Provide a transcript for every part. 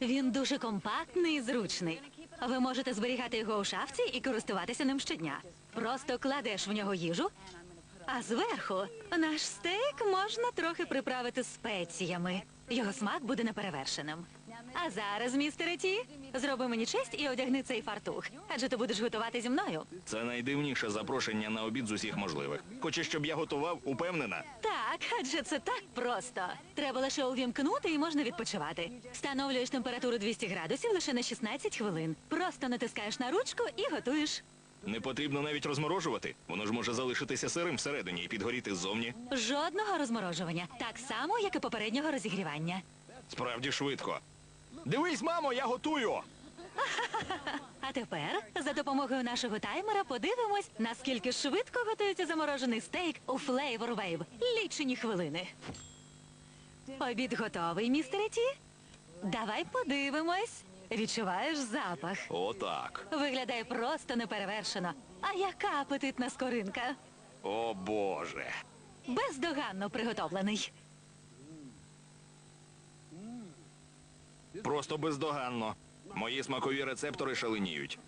Він дуже компактний і зручний. Ви можете зберігати його у шафці і користуватися ним щодня. Просто кладеш в нього їжу, а зверху наш стейк можна трохи приправити спеціями. Його смак буде неперевершеним. А зараз, містере Ті, зроби мені честь і одягни цей фартух, адже ти будеш готувати зі мною. Це найдивніше запрошення на обід з усіх можливих. Хочеш, щоб я готував, упевнена? Так, адже це так просто. Треба лише увімкнути і можна відпочивати. Встановлюєш температуру 200 градусів лише на 16 хвилин. Просто натискаєш на ручку і готуєш. Не потрібно навіть розморожувати. Воно ж може залишитися сирим всередині і підгоріти ззовні. Жодного розморожування, так само, як і попереднього розігрівання. Справді швидко. Дивись, мамо, я готую! А тепер за допомогою нашого таймера подивимось, наскільки швидко готується заморожений стейк у Flavor Wave. Лічені хвилини. Обід готовий, містере Ті? Давай подивимось. Відчуваєш запах. Отак. Виглядає просто неперевершено. А яка апетитна скоринка? О Боже. Бездоганно приготовлений. Просто бездоганно. Мої смакові рецептори шаленіють.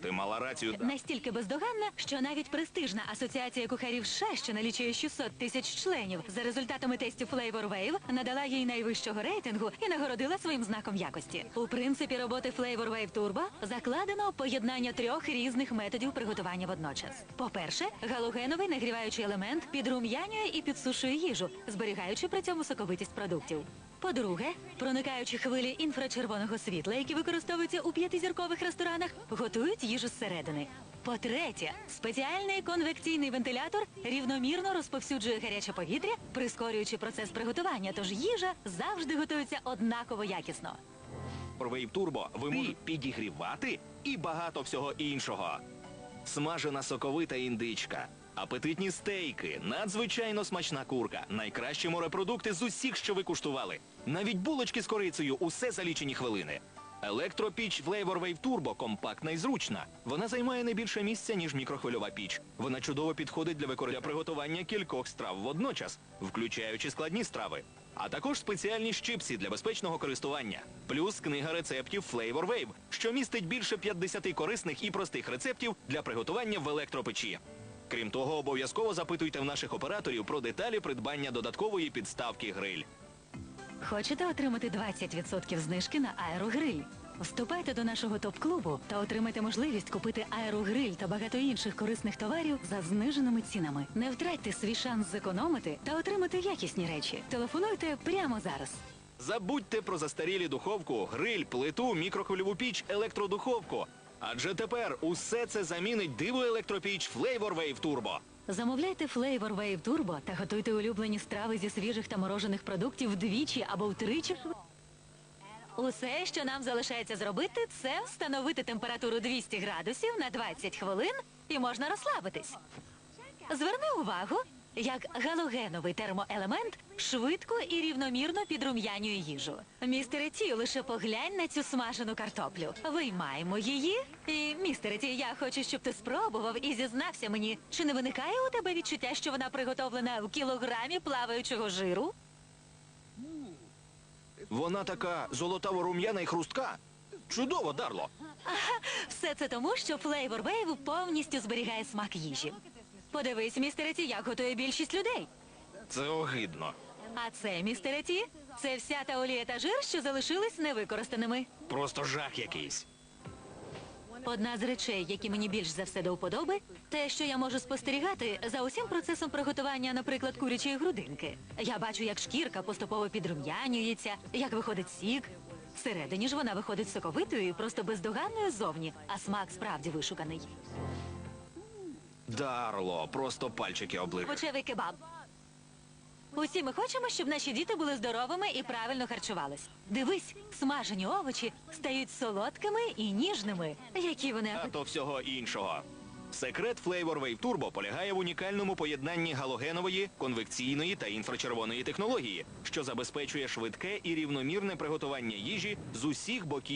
Ти мала рацію. Настільки бездоганна, що навіть престижна асоціація кухарів США, що налічує 600 тисяч членів, за результатами тестів Flavor Wave надала їй найвищого рейтингу і нагородила своїм знаком якості. У принципі роботи Flavor Wave Turbo закладено поєднання трьох різних методів приготування водночас. По-перше, галогеновий нагріваючий елемент підрум'янює і підсушує їжу, зберігаючи при цьому соковитість продуктів. По-друге, проникаючі хвилі інфрачервоного світла, які використовуються у п'ятизіркових ресторанах, готують їжу зсередини. По-третє, спеціальний конвекційний вентилятор рівномірно розповсюджує гаряче повітря, прискорюючи процес приготування, тож їжа завжди готується однаково якісно. Wave Turbo ви можете підігрівати і багато всього іншого. Смажена соковита індичка, апетитні стейки, надзвичайно смачна курка, найкращі морепродукти з усіх, що ви куштували. Навіть булочки з корицею усе за лічені хвилини. Електропіч Flavor Wave Turbo компактна і зручна. Вона займає не більше місця, ніж мікрохвильова піч. Вона чудово підходить для використання приготування кількох страв водночас, включаючи складні страви. А також спеціальні щипці для безпечного користування. Плюс книга рецептів Flavor Wave, що містить більше 50 корисних і простих рецептів для приготування в електропечі. Крім того, обов'язково запитуйте в наших операторів про деталі придбання додаткової підставки гриль. Хочете отримати 20% знижки на аерогриль? Вступайте до нашого топ-клубу та отримайте можливість купити аерогриль та багато інших корисних товарів за зниженими цінами. Не втратьте свій шанс зекономити та отримати якісні речі. Телефонуйте прямо зараз. Забудьте про застарілі духовку, гриль, плиту, мікрохвильову піч, електродуховку. Адже тепер усе це замінить диво електропіч Flavor Wave Turbo. Замовляйте Flavor Wave Turbo та готуйте улюблені страви зі свіжих та морожених продуктів вдвічі або втричі. Усе, що нам залишається зробити, це встановити температуру 200 градусів на 20 хвилин і можна розслабитись. Зверни увагу, як галогеновий термоелемент швидко і рівномірно підрум'янює їжу. Містере Ті, лише поглянь на цю смажену картоплю. Виймаємо її. І, містере Ті, я хочу, щоб ти спробував і зізнався мені, чи не виникає у тебе відчуття, що вона приготовлена в кілограмі плаваючого жиру? Вона така золотаво рум'яна і хрустка. Чудово, Дарло. Все це тому, що Flavor Wave повністю зберігає смак їжі. Подивись, містере Ті, як готує більшість людей. Це огидно. А це, містере Ті, це вся та олія та жир, що залишились невикористаними. Просто жах якийсь. Одна з речей, які мені більш за все до вподоби, те, що я можу спостерігати за усім процесом приготування, наприклад, курячої грудинки. Я бачу, як шкірка поступово підрум'янюється, як виходить сік. Всередині ж вона виходить соковитою і просто бездоганною ззовні, а смак справді вишуканий. Дарло, просто пальчики оближеш. Овочевий кебаб. Усі ми хочемо, щоб наші діти були здоровими і правильно харчувались. Дивись, смажені овочі стають солодкими і ніжними. Які вони А то всього іншого. Секрет Flavor Wave Turbo полягає в унікальному поєднанні галогенової, конвекційної та інфрачервоної технології, що забезпечує швидке і рівномірне приготування їжі з усіх боків.